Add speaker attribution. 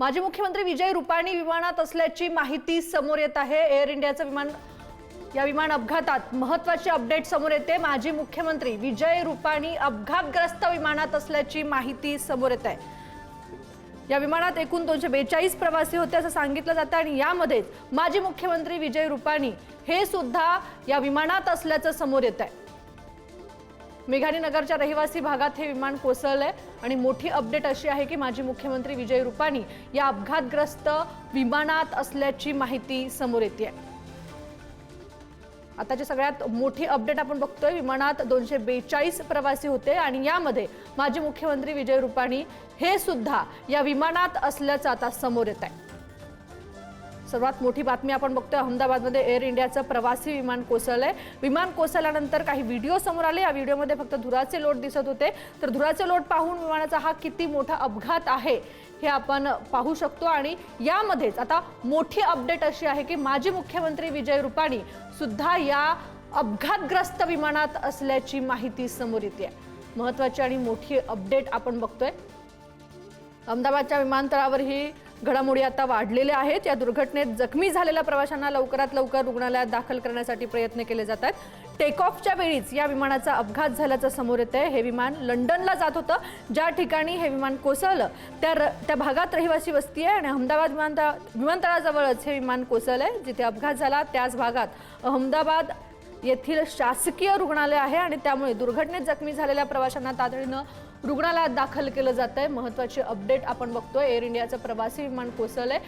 Speaker 1: माजी मुख्यमंत्री विजय रुपाणी विमानात असल्याची माहिती समोर येत आहे. एअर इंडियाचं विमान या विमान अपघातात महत्वाची अपडेट समोर येते. माजी मुख्यमंत्री विजय रुपाणी अपघातग्रस्त विमानात असल्याची माहिती समोर येत आहे. या विमानात एकूण दोनशे बेचाळीस प्रवासी होते असं सांगितलं जातं आणि यामध्येच माजी मुख्यमंत्री विजय रुपाणी हे सुद्धा या विमानात असल्याचं समोर येत आहे. मेघाणी नगरच्या रहिवासी भागात हे विमान कोसळलंय आणि मोठी अपडेट अशी आहे की माजी मुख्यमंत्री विजय रुपाणी या अपघातग्रस्त विमानात असल्याची माहिती समोर येते आहे आताची सगळ्यात मोठी अपडेट आपण बघतोय विमानात दोनशे बेचाळीस प्रवासी होते आणि यामध्ये माजी मुख्यमंत्री विजय रुपाणी हे सुद्धा या विमानात असल्याचं आता समोर येत आहे सर्वात मोठी बातमी आपण बघतोय अहमदाबादमध्ये एअर इंडियाचं प्रवासी विमान कोसळलंय. विमान कोसळल्यानंतर काही व्हिडिओ समोर आले. या व्हिडिओमध्ये फक्त धुराचे लोट दिसत होते. तर धुराचे लोट पाहून विमानाचा हा किती मोठा अपघात आहे हे आपण पाहू शकतो. आणि यामध्येच आता मोठी अपडेट अशी आहे की माजी मुख्यमंत्री विजय रुपाणी सुद्धा या अपघातग्रस्त विमानात असल्याची माहिती समोर येते. महत्वाची आणि मोठी अपडेट आपण बघतोय. अहमदाबादच्या विमानतळावर ही घडामोडी आता वाढलेल्या आहेत. या दुर्घटनेत जखमी झालेल्या प्रवाशांना लवकरात लवकर रुग्णालयात दाखल करण्यासाठी प्रयत्न केले जात आहेत. टेकऑफच्या वेळीच या विमानाचा अपघात झाल्याचं समोर येत आहे हे विमान लंडनला जात होतं. ज्या ठिकाणी हे विमान कोसळलं त्या र त्या भागात रहिवासी वस्ती आहे आणि अहमदाबाद विमानतळ विमानतळाजवळच हे विमान कोसळलंय. जिथे अपघात झाला त्याच भागात अहमदाबाद येथील शासकीय रुग्णालय आहे आणि त्यामुळे दुर्घटनेत जखमी झालेल्या प्रवाशांना तातडीनं रुग्णालयात दाखल केलं जात आहे महत्वाची अपडेट आपण बघतोय. एअर इंडियाचं प्रवासी विमान कोसळलंय.